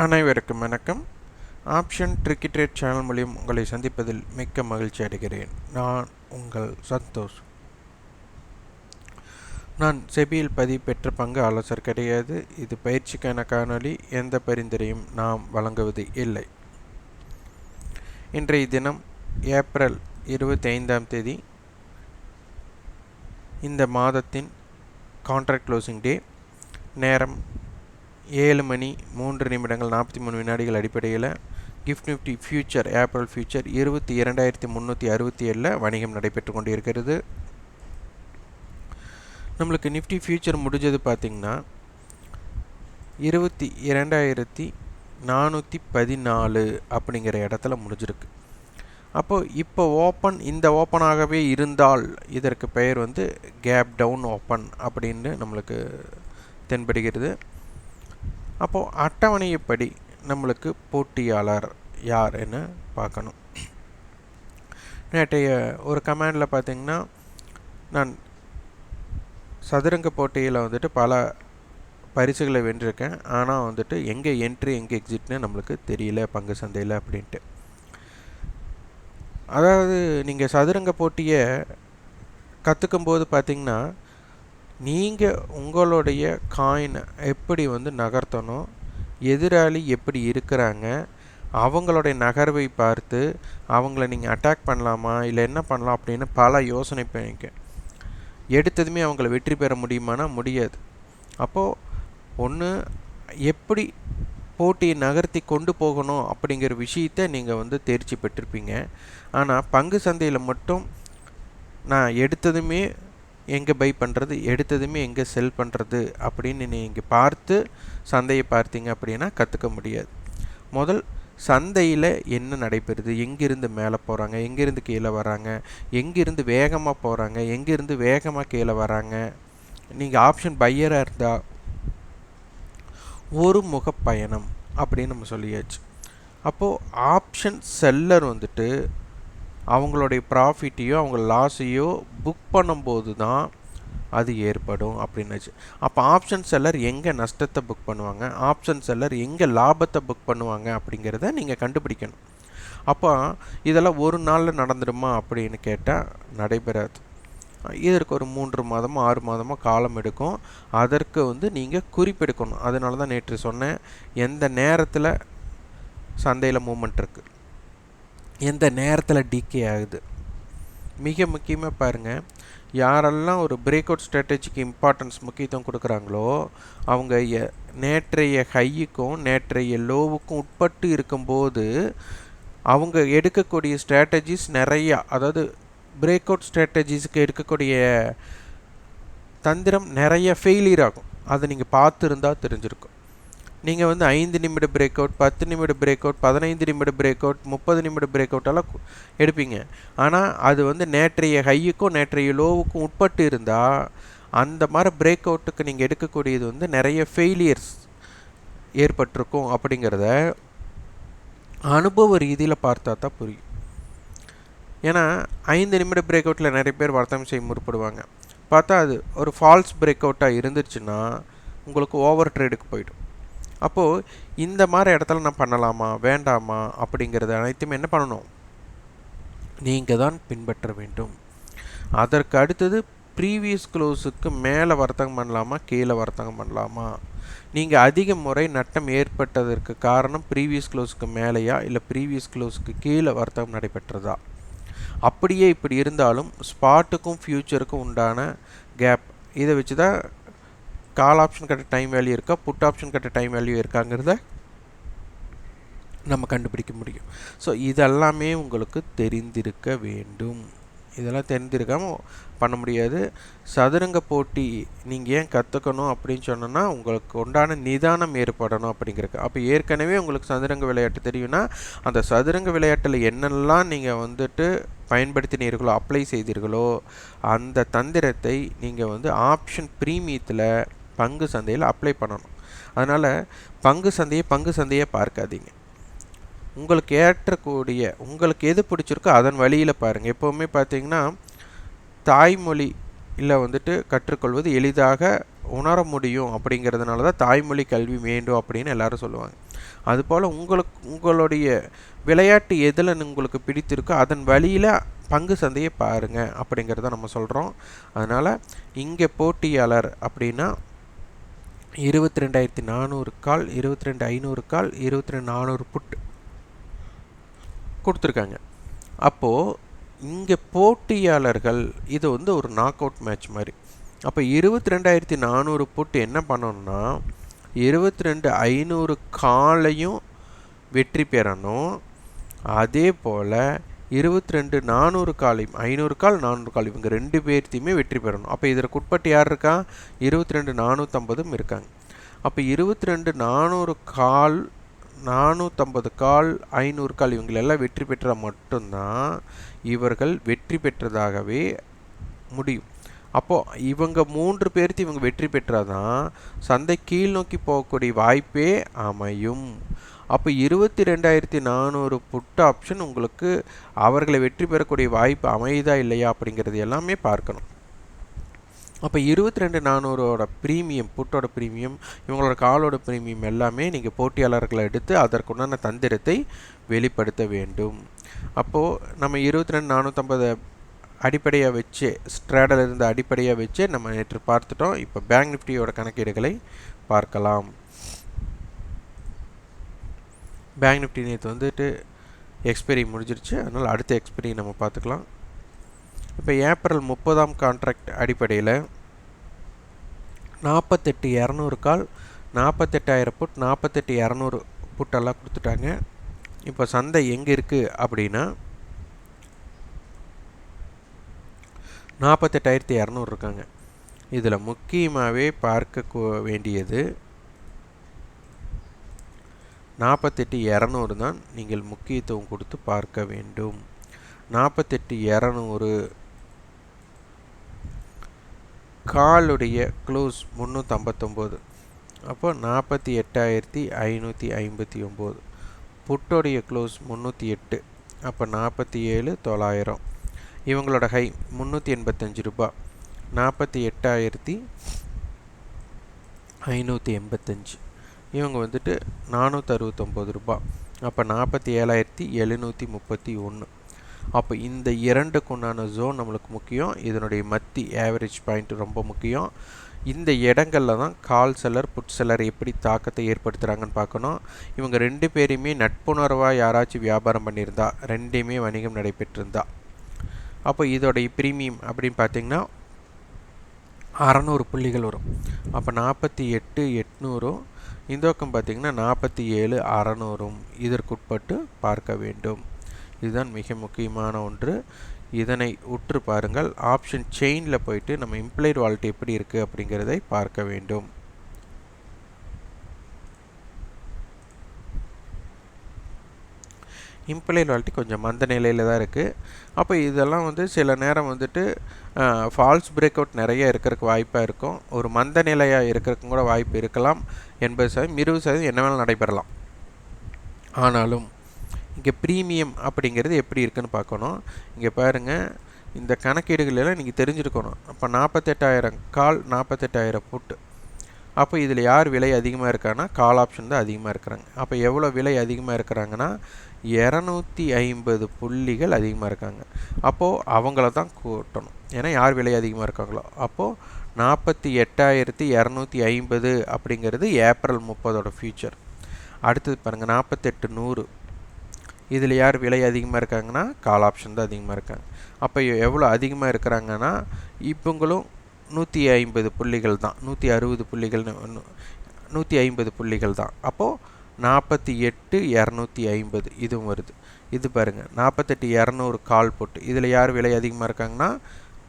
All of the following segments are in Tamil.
அனைவருக்கும் வணக்கம். ஆப்ஷன் ட்ரிக்கி ட்ரேட் சேனல் மூலியம் உங்களை சந்திப்பதில் மிக்க மகிழ்ச்சி அடைகிறேன். நான் உங்கள் சந்தோஷ். நான் செபியில் பதிவு பெற்ற பங்கு ஆலோசர் கிடையாது. இது பயிற்சிக்கான காணொளி. எந்த பரிந்துரையும் நாம் வழங்குவது இல்லை. இன்றைய தினம் ஏப்ரல் இருபத்தி ஐந்தாம் தேதி இந்த மாதத்தின் கான்ட்ராக்ட் க்ளோசிங் டே நேரம் ஏழு மணி மூன்று நிமிடங்கள் நாற்பத்தி மூணு வினாடிகள் அடிப்படையில் gift nifty future April future இருபத்தி இரண்டாயிரத்தி முந்நூற்றி அறுபத்தி ஏழில் வணிகம் நடைபெற்று கொண்டிருக்கிறது. நம்மளுக்கு நிஃப்டி ஃபியூச்சர் முடிஞ்சது பார்த்திங்கன்னா இருபத்தி இரண்டாயிரத்தி நானூற்றி பதினாலு அப்படிங்கிற இடத்துல முடிஞ்சிருக்கு. அப்போது இப்போ ஓப்பன் இந்த ஓப்பனாகவே இருந்தால் இதற்கு பெயர் வந்து கேப் டவுன் ஓப்பன் அப்படின்னு நம்மளுக்கு தென்படுகிறது. அப்போது அட்டவணையப்படி நம்மளுக்கு போட்டியாளர் யாருன்னு பார்க்கணும். நேற்றைய ஒரு கமாண்டில் பார்த்தீங்கன்னா நான் சதுரங்க போட்டியில் வந்துட்டு பல பரிசுகளை வென்றிருக்கேன். ஆனால் வந்துட்டு எங்கே என்ட்ரி எங்கே எக்ஸிட்னு நம்மளுக்கு தெரியல பங்கு சந்தையில் அப்படின்ட்டு. அதாவது நீங்கள் சதுரங்க போட்டியை கற்றுக்கும் போது பார்த்தீங்கன்னா நீங்கள் உங்களுடைய காயினை எப்படி வந்து நகர்த்தணும்? எதிராளி எப்படி இருக்கிறாங்க? அவங்களுடைய நகர்வை பார்த்து அவங்கள நீங்கள் அட்டாக் பண்ணலாமா? இல்லை என்ன பண்ணலாம் அப்படின்னு பல யோசனை பண்ணிக்க எடுத்ததுமே அவங்கள வெற்றி பெற முடியுமானா? முடியாது. அப்போது ஒன்று எப்படி போட்டியை நகர்த்தி கொண்டு போகணும் அப்படிங்கிற விஷயத்தை நீங்கள் வந்து தேர்ச்சி பெற்றிருப்பீங்க. ஆனால் பங்கு சந்தையில் மட்டும் நான் எடுத்ததுமே எங்கே பை பண்ணுறது எடுத்ததுமே எங்கே செல் பண்ணுறது அப்படின்னு நீங்கள் பார்த்து சந்தையை பார்த்தீங்க அப்படின்னா கற்றுக்க முடியாது. முதல் சந்தையில் என்ன நடைபெறுது? எங்கேருந்து மேலே போகிறாங்க எங்கேருந்து கீழே வராங்க? எங்கேருந்து வேகமாக போகிறாங்க எங்கேருந்து வேகமாக கீழே வராங்க? நீங்கள் ஆப்ஷன் பையராக இருந்தால் ஒரு முக பயணம் அப்படின்னு நம்ம சொல்லியாச்சு. அப்போது ஆப்ஷன் செல்லர் வந்துட்டு அவங்களுடைய ப்ராஃபிட்டையோ அவங்க லாஸையோ புக் பண்ணும்போது தான் அது ஏற்படும் அப்படின்னாச்சு. அப்போ ஆப்ஷன் செல்லர் எங்கே நஷ்டத்தை புக் பண்ணுவாங்க? ஆப்ஷன் செல்லர் எங்கே லாபத்தை புக் பண்ணுவாங்க? அப்படிங்கிறத நீங்கள் கண்டுபிடிக்கணும். அப்போ இதெல்லாம் ஒரு நாளில் நடந்துடுமா அப்படின்னு கேட்டால் நடைபெறாது. இதற்கு ஒரு மூன்று மாதமோ ஆறு மாதமோ காலம் எடுக்கும். அதற்கு வந்து நீங்கள் குறிப்பெடுக்கணும். அதனால தான் நேற்று சொன்னேன் எந்த நேரத்தில் சந்தையில் மூமெண்ட் இருக்குது எந்த நேரத்தில் டிகே ஆகுது? மிக முக்கியமாக பாருங்கள் யாரெல்லாம் ஒரு பிரேக் அவுட் ஸ்ட்ராட்டஜிக்கு இம்பார்ட்டன்ஸ் முக்கியத்துவம் கொடுக்குறாங்களோ அவங்க நேற்றைய ஹையுக்கும் நேற்றைய லோவுக்கும் உட்பட்டு இருக்கும்போது அவங்க எடுக்கக்கூடிய ஸ்ட்ராட்டஜிஸ் நிறையா அதாவது பிரேக் அவுட் ஸ்ட்ராட்டஜிஸுக்கு எடுக்கக்கூடிய தந்திரம் நிறைய ஃபெயிலியர் ஆகும். அதை நீங்கள் பார்த்துருந்தா தெரிஞ்சிருக்கும். நீங்கள் வந்து ஐந்து நிமிட பிரேக் அவுட் பத்து நிமிட பிரேக் அவுட் பதினைந்து நிமிட பிரேக் அவுட் முப்பது நிமிட பிரேக் அவுட்டெல்லாம் எடுப்பீங்க. ஆனால் அது வந்து நேற்றைய ஹையுக்கும் நேற்றைய லோவுக்கும் உட்பட்டு இருந்தால் அந்த மாதிரி பிரேக் அவுட்டுக்கு நீங்கள் எடுக்கக்கூடியது வந்து நிறைய ஃபெயிலியர்ஸ் ஏற்பட்டிருக்கும் அப்படிங்கிறத அனுபவ ரீதியில் பார்த்தா தான் புரியும். ஏன்னா ஐந்து நிமிட பிரேக் அவுட்டில் நிறைய பேர் வர்த்தகம் செய்ய முற்படுவாங்க. பார்த்தா அது ஒரு ஃபால்ஸ் பிரேக் அவுட்டாக இருந்துச்சுன்னா உங்களுக்கு ஓவர் ட்ரேடுக்கு போயிடும். அப்போது இந்த மாதிரி இடத்துல நான் பண்ணலாமா வேண்டாமா அப்படிங்கிறது அனைத்தும் என்ன பண்ணணும்? நீங்கள் தான் பின்பற்ற வேண்டும். அதற்கு அடுத்தது ப்ரீவியஸ் க்ளோஸுக்கு மேலே வர்த்தகம் பண்ணலாமா கீழே வர்த்தகம் பண்ணலாமா? நீங்கள் அதிக முறை நட்டம் ஏற்பட்டதற்கு காரணம் ப்ரீவியஸ் க்ளோஸுக்கு மேலேயா இல்லை ப்ரீவியஸ் க்ளோஸுக்கு கீழே வர்த்தகம் நடைபெற்றதா? அப்படியே இப்படி இருந்தாலும் ஸ்பாட்டுக்கும் ஃப்யூச்சருக்கும் உண்டான கேப் இதை வச்சு தான் கால் ஆப்ஷன் கட்ட டைம் வேல்யூ இருக்கா? புட் ஆப்ஷன் கட்ட டைம் வேல்யூ இருக்காங்கிறத நம்ம கண்டுபிடிக்க முடியும். ஸோ இதெல்லாமே உங்களுக்கு தெரிந்திருக்க வேண்டும். இதெல்லாம் தெரிஞ்சிருக்காமல் பண்ண முடியாது. சதுரங்க போட்டி நீங்கள் ஏன் கற்றுக்கணும் அப்படின்னு சொன்னோன்னா உங்களுக்கு உண்டான நிதானம் ஏற்படணும் அப்படிங்கிறக்கு அப்போ ஏற்கனவே உங்களுக்கு சதுரங்க விளையாட்டு தெரியும்னா அந்த சதுரங்க விளையாட்டில் என்னெல்லாம் நீங்கள் வந்துட்டு பயன்படுத்தினீர்களோ அப்ளை செய்தீர்களோ அந்த தந்திரத்தை நீங்கள் வந்து ஆப்ஷன் ப்ரீமியத்தில் பங்கு சந்தையில் அப்ளை பண்ணணும். அதனால் பங்கு சந்தையை பங்கு சந்தையை பார்க்காதீங்க. உங்களுக்கு ஏற்றக்கூடிய உங்களுக்கு எது பிடிச்சிருக்கோ அதன் வழியில் பாருங்கள் எப்போவுமே பார்த்தீங்கன்னா தாய்மொழி இல்லை வந்துட்டு கற்றுக்கொள்வது எளிதாக உணர முடியும் அப்படிங்கிறதுனால தான் தாய்மொழி கல்வி வேண்டும் அப்படின்னு எல்லாரும் சொல்லுவாங்க. அதுபோல் உங்களுக்கு உங்களுடைய விளையாட்டு எதில் உங்களுக்கு பிடித்திருக்கோ அதன் வழியில் பங்கு சந்தையை பாருங்கள் அப்படிங்கிறத நம்ம சொல்கிறோம் அதனால் இங்கே போட்டியாளர் அப்படின்னா இருபத்தி ரெண்டாயிரத்தி நானூறு கால் இருபத்தி ரெண்டு ஐநூறு கால் இருபத்தி ரெண்டு நானூறு புட் கொடுத்துருக்காங்க. அப்போது இங்கே போட்டியாளர்கள் இது வந்து ஒரு நாக் அவுட் மேட்ச் மாதிரி. அப்போ இருபத்தி ரெண்டாயிரத்தி நானூறு புட் என்ன பண்ணணும்னா இருபத்தி ரெண்டு ஐநூறு காலையும் வெற்றி பெறணும். அதே போல் இருபத்தி ரெண்டு நானூறு காலையும் ஐநூறு கால் நானூறு கால் இவங்க ரெண்டு பேர்த்தையுமே வெற்றி பெறணும். அப்போ இதில் குட்பட்டு யார் இருக்கா? இருபத்தி ரெண்டு நானூற்றம்பதும் இருக்காங்க. அப்போ இருபத்தி ரெண்டு நானூறு கால் நானூற்றம்பது கால் ஐநூறு கால் இவங்களெல்லாம் வெற்றி பெற்றால் மட்டும்தான் இவர்கள் வெற்றி பெற்றதாகவே முடியும். அப்போது இவங்க மூன்று பேர்த்து இவங்க வெற்றி பெற்றாதான் சந்தை கீழ் நோக்கி போகக்கூடிய வாய்ப்பே அமையும். அப்போ இருபத்தி ரெண்டாயிரத்தி நானூறு புட் ஆப்ஷன் உங்களுக்கு அவர்களை வெற்றி பெறக்கூடிய வாய்ப்பு அமையுதா இல்லையா அப்படிங்கிறது எல்லாமே பார்க்கணும். அப்போ இருபத்தி ரெண்டு நானூறோட ப்ரீமியம் புட்டோட ப்ரீமியம் இவங்களோட காலோட ப்ரீமியம் எல்லாமே நீங்கள் போட்டியாளர்களை எடுத்து அதற்குண்டான தந்திரத்தை வெளிப்படுத்த வேண்டும். அப்போது நம்ம இருபத்தி ரெண்டு நானூற்றம்பது அடிப்படையாக வச்சு ஸ்ட்ராடல் இருந்த அடிப்படையாக வச்சு நம்ம நேற்று பார்த்துட்டோம். இப்போ பேங்க் நிஃப்டியோட கணக்கீடுகளை பார்க்கலாம். பேங்க் நிஃப்டி நேற்று வந்துட்டு எக்ஸ்பைரி முடிஞ்சிருச்சு. அதனால் அடுத்த எக்ஸ்பைரி நம்ம பார்த்துக்கலாம். இப்போ ஏப்ரல் முப்பதாம் கான்ட்ராக்ட் அடிப்படையில் நாற்பத்தெட்டு இரநூறு கால் நாற்பத்தெட்டாயிரம் புட் நாற்பத்தெட்டு இரநூறு புட்டெல்லாம் கொடுத்துட்டாங்க. இப்போ சந்தை எங்கே இருக்குது அப்படின்னா நாற்பத்தெட்டாயிரத்தி இரநூறு இருக்காங்க. இதில் முக்கியமாகவே பார்க்க வேண்டியது நாற்பத்தெட்டு இரநூறு தான் நீங்கள் முக்கியத்துவம் கொடுத்து பார்க்க வேண்டும். நாற்பத்தெட்டு இரநூறு காலுடைய க்ளோஸ் முந்நூற்றம்பத்தொம்போது அப்போ நாற்பத்தி எட்டாயிரத்தி ஐநூற்றி ஐம்பத்தி ஒம்பது. புட்டோடைய க்ளோஸ் முந்நூற்றி எட்டு. அப்போ நாற்பத்தி ஏழு தொள்ளாயிரம். இவங்களோட ஹை முந்நூற்றி எண்பத்தஞ்சு ரூபா. நாற்பத்தி எட்டாயிரத்தி ஐநூற்றி எண்பத்தஞ்சு. இவங்க வந்துட்டு நானூற்றி அறுபத்தொம்போது ரூபா அப்போ நாற்பத்தி ஏழாயிரத்தி எழுநூற்றி முப்பத்தி ஒன்று அப்போ இந்த இரண்டுக்குண்டான ஜோன் நம்மளுக்கு முக்கியம். இதனுடைய மத்தி ஆவரேஜ் பாயிண்ட் ரொம்ப முக்கியம். இந்த இடங்களில் தான் கால் செல்லர் புட் செல்லர் எப்படி தாக்கத்தை ஏற்படுத்துகிறாங்கன்னு பார்க்கணும். இவங்க ரெண்டு பேரையுமே நட்புணர்வாக யாராச்சும் வியாபாரம் பண்ணியிருந்தா ரெண்டையுமே வணிகம் நடைபெற்றிருந்தா. அப்போ இதோடைய ப்ரீமியம் அப்படின்னு பார்த்தீங்கன்னா அறநூறு புள்ளிகள் வரும். அப்போ நாற்பத்தி எட்டு எட்நூறும் இந்த பக்கம் பார்த்திங்கன்னா நாற்பத்தி ஏழு அறநூறும் இதற்குட்பட்டு பார்க்க வேண்டும். இதுதான் மிக முக்கியமான ஒன்று. இதனை உற்று பாருங்கள். ஆப்ஷன் செயினில் போயிட்டு நம்ம இம்ப்ளைட் வால்ட் எப்படி இருக்குது அப்படிங்கிறதை பார்க்க வேண்டும். இம்ப்ளைட் வால்ட்டி கொஞ்சம் மந்த நிலையில் தான் இருக்குது அப்போ இதெல்லாம் வந்து சில நேரம் வந்துட்டு ஃபால்ஸ் பிரேக் அவுட் நிறைய இருக்கிறதுக்கு வாய்ப்பாக இருக்கும். ஒரு மந்த நிலையாக இருக்கிறதுக்கும் கூட வாய்ப்பு இருக்கலாம். எண்பது சதவீதம் இருபது சதவீதம் என்ன வேணாலும் நடைபெறலாம். ஆனாலும் இங்கே ப்ரீமியம் அப்படிங்கிறது எப்படி இருக்குன்னு பார்க்கணும். இங்கே பாருங்கள் இந்த கணக்கீடுகள் எல்லாம் நீங்கள் தெரிஞ்சிருக்கணும். அப்போ நாற்பத்தெட்டாயிரம் கால் நாற்பத்தெட்டாயிரம் புட்டு அப்போ இதில் யார் விலை அதிகமாக இருக்கான்னா கால் ஆப்ஷன் தான் அதிகமாக இருக்கிறாங்க. அப்போ எவ்வளோ விலை அதிகமாக இருக்கிறாங்கன்னா இரநூத்தி ஐம்பது புள்ளிகள் அதிகமாக இருக்காங்க. அப்போது அவங்கள தான் கூட்டணும். ஏன்னா யார் விலை அதிகமாக இருக்காங்களோ? அப்போது நாற்பத்தி எட்டாயிரத்தி இரநூத்தி ஐம்பது அப்படிங்கிறது ஏப்ரல் முப்பதோட ஃபியூச்சர் அடுத்தது பாருங்கள் நாற்பத்தெட்டு நூறு. இதில் யார் விலை அதிகமாக இருக்காங்கன்னா கால் ஆப்ஷன் தான் அதிகமாக இருக்காங்க. அப்போ எவ்வளோ அதிகமாக இருக்கிறாங்கன்னா இப்போங்களும் நூற்றி ஐம்பது புள்ளிகள் தான். நூற்றி அறுபது புள்ளிகள்னு நூற்றி ஐம்பது புள்ளிகள் தான். அப்போது நாற்பத்தி எட்டு இரநூத்தி ஐம்பது. இதுவும் வருது. இது பாருங்கள் நாற்பத்தெட்டு இரநூறு கால் போட்டு. இதில் யார் விலை அதிகமாக இருக்காங்கன்னா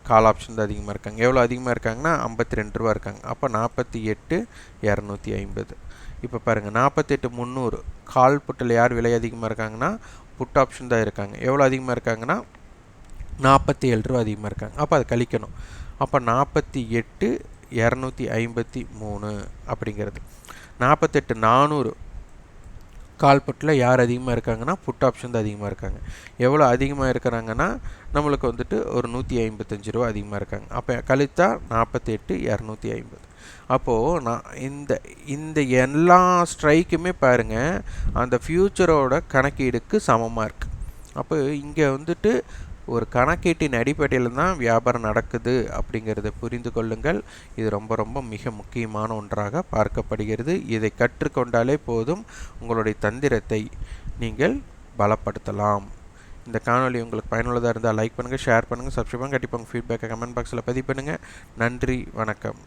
கால் ஆப்ஷன் தான் அதிகமாக இருக்காங்க. எவ்வளோ அதிகமாக இருக்காங்கன்னா ஐம்பத்தி ரெண்டு ரூபா இருக்காங்க. அப்போ நாற்பத்தி எட்டு இரநூத்தி ஐம்பது. இப்போ பாருங்கள் நாற்பத்தெட்டு முந்நூறு கால் புட்டில் யார் விலை அதிகமாக இருக்காங்கன்னா புட் ஆப்ஷன் தான் இருக்காங்க. எவ்வளோ அதிகமாக இருக்காங்கன்னா நாற்பத்தி ஏழு ரூபா அதிகமாக இருக்காங்க. அப்போ அதை கழிக்கணும். அப்போ நாற்பத்தி எட்டு இரநூத்தி ஐம்பத்தி மூணு அப்படிங்கிறது. நாற்பத்தெட்டு நானூறு கால் புட்டில் யார் அதிகமாக இருக்காங்கன்னா புட் ஆப்ஷன் தான் அதிகமாக இருக்காங்க. எவ்வளோ அதிகமாக இருக்கிறாங்கன்னா நம்மளுக்கு வந்துட்டு ஒரு நூற்றி ஐம்பத்தஞ்சு ரூபா அதிகமாக இருக்காங்க. அப்போ கழித்தா நாற்பத்தெட்டு இரநூத்தி ஐம்பது. அப்போது நான் இந்த இந்த எல்லா ஸ்ட்ரைக்குமே பாருங்கள் அந்த ஃப்யூச்சரோட கணக்கீடுக்கு சமமாக இருக்குது அப்போ இங்கே வந்துட்டு ஒரு கணக்கீட்டின் அடிப்படையில் தான் வியாபாரம் நடக்குது அப்படிங்கிறத புரிந்து கொள்ளுங்கள். இது ரொம்ப ரொம்ப மிக முக்கியமான ஒன்றாக பார்க்கப்படுகிறது. இதை கற்றுக்கொண்டாலே போதும் உங்களுடைய தந்திரத்தை நீங்கள் பலப்படுத்தலாம். இந்த காணொலி உங்களுக்கு பயனுள்ளதாக இருந்தால் லைக் பண்ணுங்கள் ஷேர் பண்ணுங்கள் சப்ஸ்கிரைப் பண்ணுங்கள் கண்டிப்பாக உங்கள் ஃபீட்பேக்கை கமெண்ட் பாக்ஸில் பதிவு பண்ணுங்கள் நன்றி வணக்கம்.